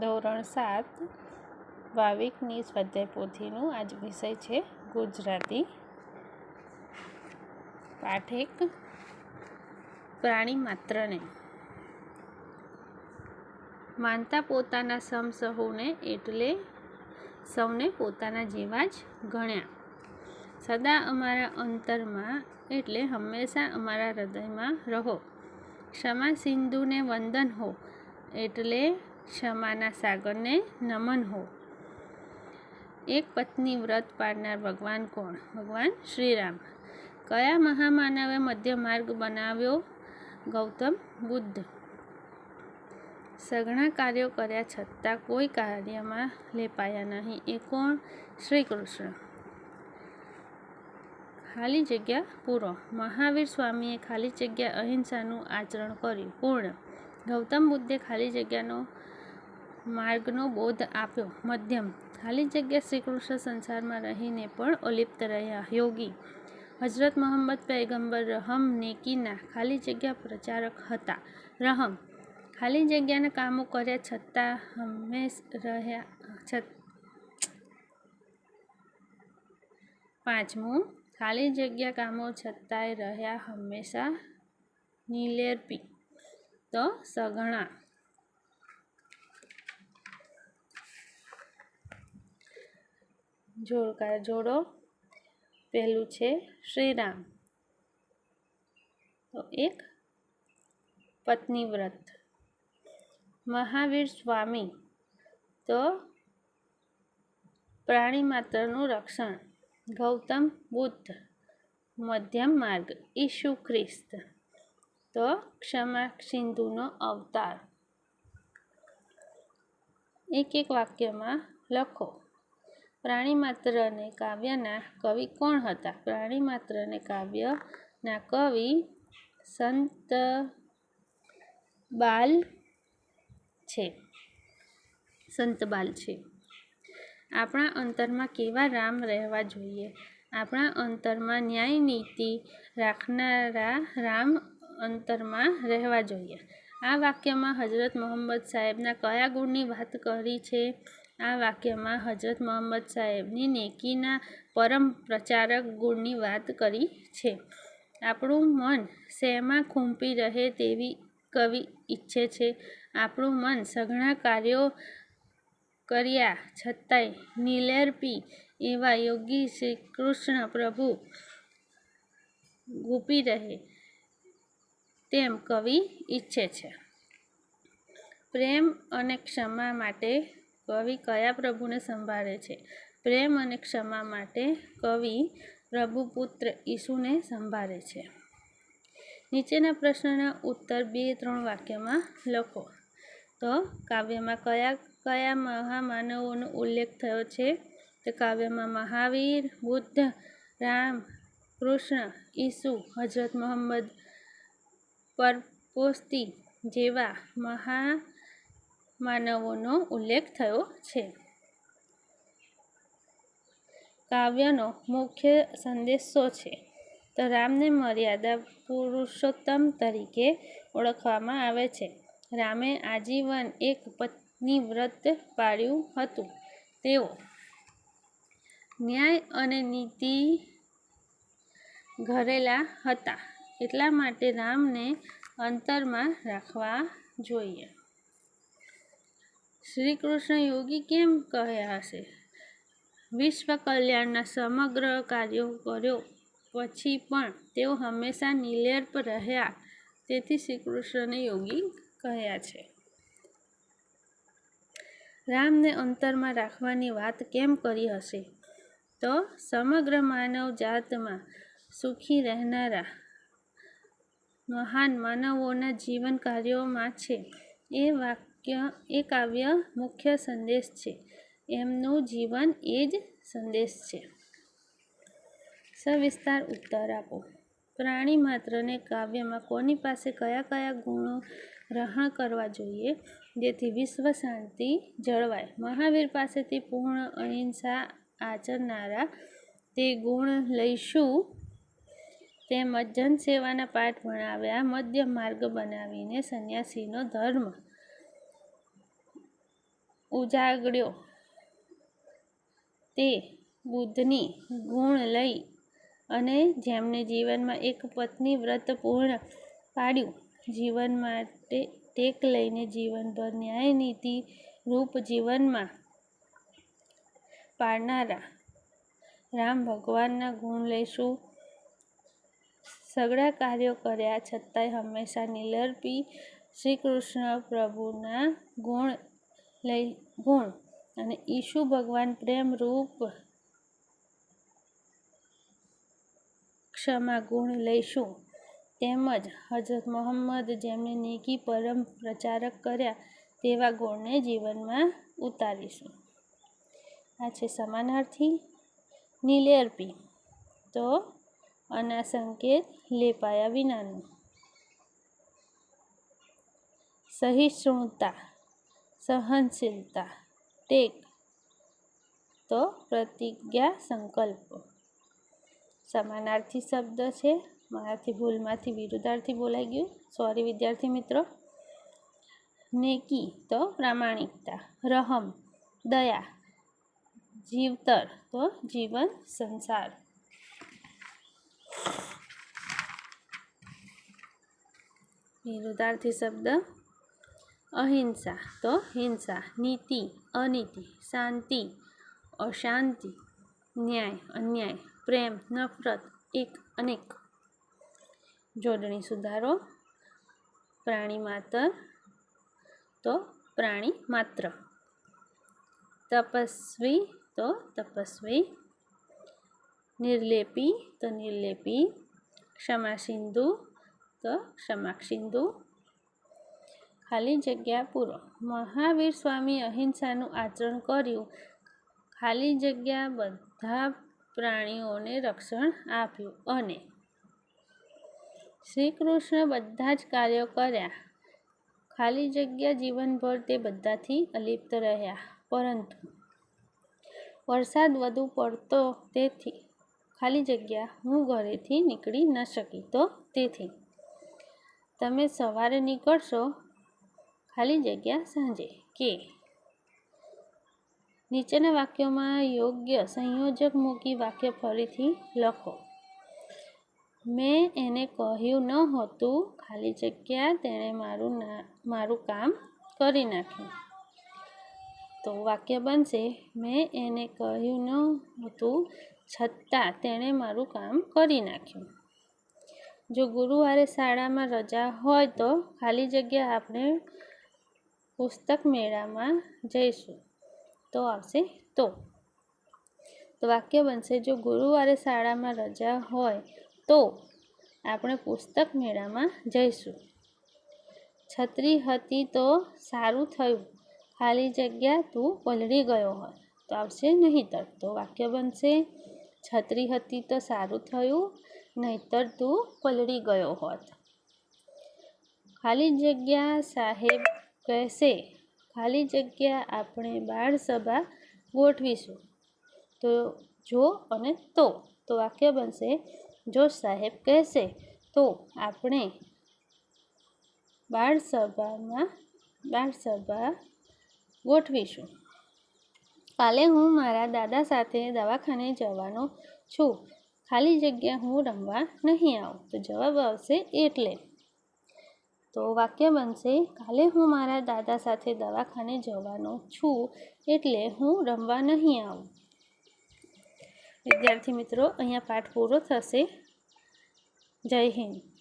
ધોરણ સાત વાવિકની સ્વાધ્યાય પોથીનું આજ વિષય છે ગુજરાતી. પાઠેક પ્રાણી માત્રને. માનતા પોતાના સમસહુને એટલે સૌને પોતાના જેવા જ ગણ્યા. સદા અમારા અંતરમાં એટલે હંમેશા અમારા હૃદયમાં રહો. ક્ષમા સિંધુને વંદન હો એટલે ક્ષમાના સાગરને નમન હો. એક પત્ની વ્રત પાડનાર ભગવાન કોણ? ભગવાન શ્રીરામ. કયા મહામાનવે મધ્ય માર્ગ બનાવ્યો? ગૌતમ બુદ્ધ. સઘળા કાર્યો કર્યા છતાં કોઈ કાર્યમાં લેપાયા નહીં. એ કોણ? શ્રી કૃષ્ણ ખાલી જગ્યા પૂરો. મહાવીર સ્વામીએ ખાલી જગ્યા અહિંસાનું આચરણ કર્યું. પૂર્ણ. ગૌતમ બુદ્ધે ખાલી જગ્યાનો માર્ગનો બોધ આપ્યો. મધ્યમ. ખાલી જગ્યા શ્રીકૃષ્ણ સંસારમાં રહીને પણ અલિપ્ત રહ્યા. યોગી. હજરત મોહમ્મદ પૈગંબર રહમ નેકીના ખાલી જગ્યા પ્રચારક હતા. રહમ. ખાલી જગ્યાના કામો કર્યા છતાં હંમેશ રહ્યા છત પાંચમું. ખાલી જગ્યા કામો છતાંય રહ્યા હંમેશા નિલેરપી. તો સઘળા જોડકા જોડો. પહેલું છે શ્રીરામ. તો એક પત્ની વ્રત. મહાવીર સ્વામી તો પ્રાણી માત્રનું રક્ષણ. ગૌતમ બુદ્ધ, મધ્યમ માર્ગ ઈશુ ખ્રિસ્ત. તો ક્ષમા સિંધુનો અવતાર. એક એક વાક્યમાં લખો. પ્રાણી માત્રને કાવ્યના કવિ કોણ હતા? પ્રાણી માત્રને કાવ્યના કવિ સંત બાલ છે. સંતબાલ છે. આપણા અંતરમાં કેવા રામ રહેવા જોઈએ? આપણા અંતરમાં ન્યાય નીતિ રાખનારા રામ અંતરમાં રહેવા જોઈએ. આ વાક્યમાં હજરત મોહમ્મદ સાહેબના કયા ગુણની વાત કરી છે? આ વાક્યમાં હજરત મોહમ્મદ સાહેબની નેકીના પરમ પ્રચારક ગુણની વાત કરી છે. આપણું મન શેમાં ખૂંપી રહે તેવી કવિ ઈચ્છે છે. આપણું મન સઘળા કાર્યો કર્યા છતાંય નિલેરપી એવા યોગી શ્રી કૃષ્ણ પ્રભુ ગૂપી રહે તેમ કવિ ઈચ્છે છે. પ્રેમ અને ક્ષમા માટે કવિ કયા પ્રભુને સંભાળે છે? પ્રેમ અને ક્ષમા માટે કવિ પ્રભુપુત્ર ઈસુને સંભાળે છે. નીચેના પ્રશ્નના ઉત્તર બે ત્રણ વાક્યમાં લખો. તો કાવ્યમાં કયા કયા મહામાનવોનો ઉલ્લેખ થયો છે? તો કાવ્યમાં મહાવીર, બુદ્ધ, રામ, કૃષ્ણ, ઈસુ હજરત મોહમ્મદ પરપોસ્તી જેવા મહામાનવોનો ઉલ્લેખ થયો છે. કાવ્યનો મુખ્ય સંદેશો છે. તો રામને મર્યાદા પુરુષોત્તમ તરીકે ઓળખવામાં આવે છે. રામે આજીવન એક પત્ની વ્રત પાળ્યું હતું. તેઓ ન્યાય અને નીતિ ઘરેલા હતા. એટલા માટે રામને અંતરમાં રાખવા જોઈએ. શ્રી કૃષ્ણ યોગી કેમ કહ્યા હશે? વિશ્વ કલ્યાણના સમગ્ર કાર્યો કર્યો પછી પણ તેઓ હંમેશા નિર્લેપ રહ્યા, તેથી શ્રી કૃષ્ણને યોગી કહ્યા છે. રામને અંતરમાં રાખવાની વાત કેમ કરી હશે? તો સમગ્ર માનવ જાતમાં સુખી રહેનારા મહાન માનવોના જીવન કાર્યોમાં છે. એ વાક્ય એ કાવ્ય મુખ્ય સંદેશ છે. એમનું જીવન એ જ સંદેશ છે. સવિસ્તાર ઉત્તર આપો. પ્રાણી માત્રને કાવ્યમાં કોની પાસે કયા કયા ગુણો ગ્રહણ કરવા જોઈએ? જેથી વિશ્વ શાંતિ જળવાય. મહાવીર પાસેથી પૂર્ણ અહિંસા આચરનારા તે ગુણ લઈશું. તેમજ જનસેવાના પાઠ ભણાવ્યા મધ્ય માર્ગ બનાવીને સંન્યાસીનો ધર્મ ઉજાગર્યો. તે બુદ્ધની ગુણ લઈ અને જેમને જીવનમાં એક પત્ની વ્રત પૂર્ણ પાડ્યું, જીવન માટે ટેક લઈને જીવનભર ન્યાય, નીતિ, રૂપ જીવનમાં પાડનારા રામ ભગવાનના ગુણ લઈશું. સઘળા કાર્યો કર્યા છતાંય હંમેશા નિલર્પી શ્રી કૃષ્ણ પ્રભુના ગુણ લઈ ગુણ અને ઈશુ ભગવાન પ્રેમ રૂપ ક્ષમા ગુણ લઈશું. તેમજ હજરત મોહમ્મદ જેમને નેકી પરમ પ્રચારક કર્યા તેવા ગુણને જીવનમાં ઉતારીશું. આ છે સમાનાર્થી નિલેર્પી. તો અના સંકેત લેપાયા વિનાનું. સહિષ્ણુતા. સહનશીલતા, ટેક તો પ્રતિજ્ઞા સંકલ્પ. સમાનાર્થી શબ્દ છે. મારાથી ભૂલમાંથી વિરુદ્ધાર્થી બોલાઈ ગયું. સોરી વિદ્યાર્થી મિત્રો. નેકી તો પ્રામાણિકતા. રહમ, દયા, જીવતર તો જીવન સંસાર. વિરુદ્ધાર્થી શબ્દ અહિંસા. તો હિંસા. નીતિ. અનીતિ. શાંતિ. અશાંતિ. ન્યાય. અન્યાય. પ્રેમ. નફરત. એક અનેક. જોડણી સુધારો. પ્રાણી માત્ર. તો પ્રાણી માત્ર. તપસ્વી. તો તપસ્વી. નિર્લેપી. તો નિર્લેપી. ક્ષમા સિંધુ. તો ક્ષમા સિંધુ ખાલી જગ્યા પૂરો. મહાવીર સ્વામી અહિંસાનું આચરણ કર્યું. ખાલી જગ્યા બધા પ્રાણીઓને રક્ષણ આપ્યું અને શ્રી કૃષ્ણ બધા જ કાર્યો કર્યા. ખાલી જગ્યા જીવનભર તે બધાથી અલિપ્ત રહ્યા. પરંતુ વરસાદ વધુ પડતો તેથી ખાલી જગ્યા હું ઘરેથી નીકળી ન શકી. તો તેથી તમે સવારે નીકળશો ખાલી જગ્યા સાંજે કે? નીચેના વાક્યોમાં યોગ્ય સંયોજક મૂકી વાક્ય ફરીથી લખો. મેં એને કહ્યું ન હતું, ખાલી જગ્યા તેણે મારું ના, મારું કામ કરી નાખ્યું. તો વાક્ય બનશે, મેં એને કહ્યું ન હતું, છતાં તેણે મારું કામ કરી નાખ્યું. જો ગુરુવારે શાળામાં રજા હોય તો ખાલી જગ્યા આપણે પુસ્તક મેળામાં જઈશું. તો આવશે તો. તો વાક્ય બનશે, જો ગુરુવારે શાળામાં રજા હોય તો આપણે પુસ્તક મેળામાં જઈશું. છત્રી હતી તો સારું થયું. ખાલી જગ્યા તું પલળી ગયો હોય. તો આવશે નહીંતર. તો વાક્ય બનશે, છત્રી હતી તો સારું થયું, નહીતર તું પલળી ગયો હોત. ખાલી જગ્યા સાહેબ કહેશે ખાલી જગ્યા આપણે બાળસભા ગોઠવીશું. તો જો અને તો તો વાક્ય બનશે, જો સાહેબ કહેશે, તો આપણે બાળસભામાં બાળસભા ગોઠવીશું. કાલે હું મારા દાદા સાથે દવાખાને જવાનો છું. ખાલી જગ્યા હું રમવા નહીં આવું. તો જવાબ આવશે એટલે. તો વાક્ય બનશે, કાલે હું મારા દાદા સાથે દવાખાને જવાનો છું, એટલે હું રમવા નહીં આવું. વિદ્યાર્થી મિત્રો, અહીંયા પાઠ પૂરો થશે. જય હિન્દ.